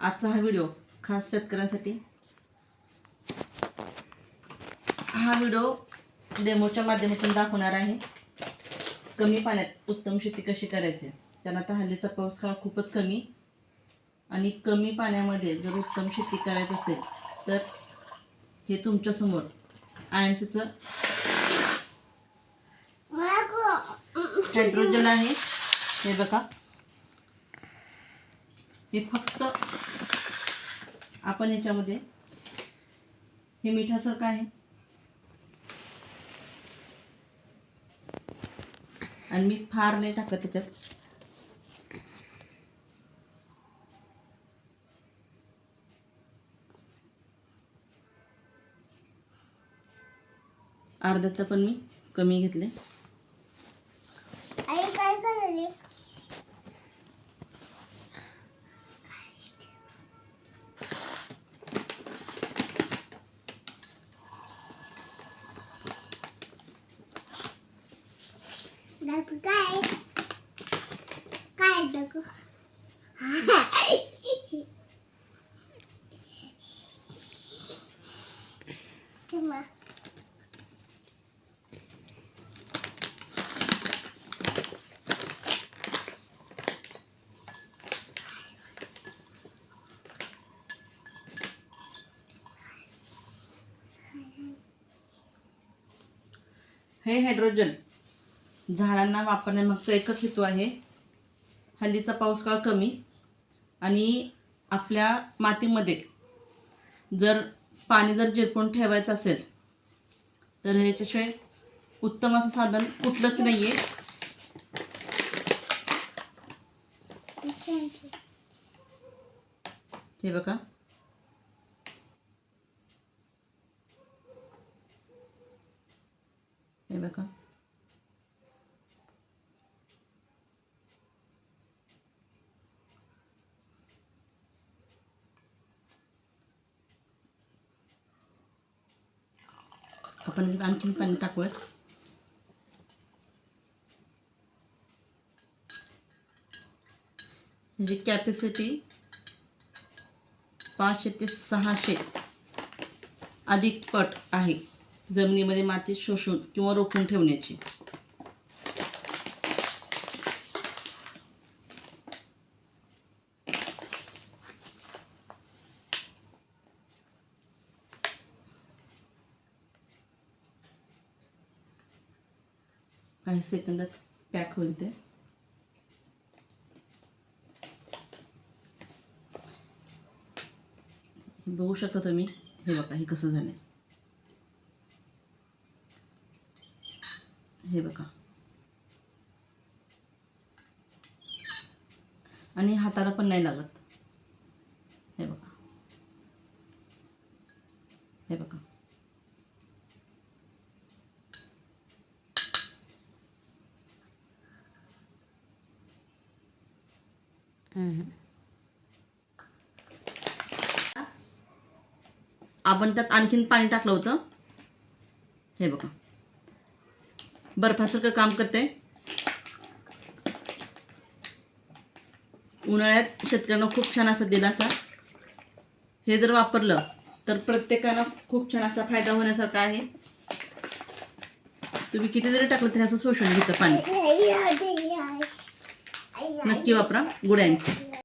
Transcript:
आजचा हा व्हिडिओ खास शेतकऱ्यांसाठी. हा व्हिडिओ डेमोच्या माध्यमातून दाखवणार आहे. कमी पाण्यात उत्तम शेती कशी करायची? त्यांना आता हल्लीचा पाऊस काळ खूपच कमी. आणि कमी पाण्यामध्ये जर उत्तम शेती करायचं असेल तर हे तुमच्यासमोर आय एम सीचं हायड्रोजन आहे. हे बघा. हे फक्त आपण याच्यामध्ये हे मिठासारखं आहे. आणि मी फार नाही टाकत त्याच्यात. अर्ध्याचं पण मी कमी घेतले. काय काय काय दाखव चला हे हायड्रोजन झाडांना वापरण्यामागचा एकच हेतू आहे. हल्लीचा पाऊस काळ कमी आणि आपल्या मातीमध्ये जर पाणी जर जिरपून ठेवायचं असेल तर ह्याच्याशिवाय उत्तम असं साधन कुठलंच नाही आहे हे बघा. हे बघा. आपण आणखीन पाणी टाकूयात. म्हणजे कॅपॅसिटी पाचशे ते सहाशे अधिक पट आहे. जमिनीमध्ये माती शोषून किंवा रोखून ठेवण्याची. काही सेकंदात पॅक होईल ते बघू शकता तुम्ही हे बघा हे कसं झालं हे बघा. आणि हाताला पण नाही लागत. हे बघा. हे बघा. आपण त्यात आणखीन पाणी टाकलं होतं. हे बघा. बर्फासारखं काम करते उन्हाळ्यात शेतकऱ्यांना खूप छान असा दिलासा. हे जर वापरलं तर प्रत्येकाला खूप छान असा फायदा होण्यासारखा आहे. तुम्ही किती जरी टाकलं तरी असं शोषून घेतं पाणी. नक्की वापरा गुड ॲम्स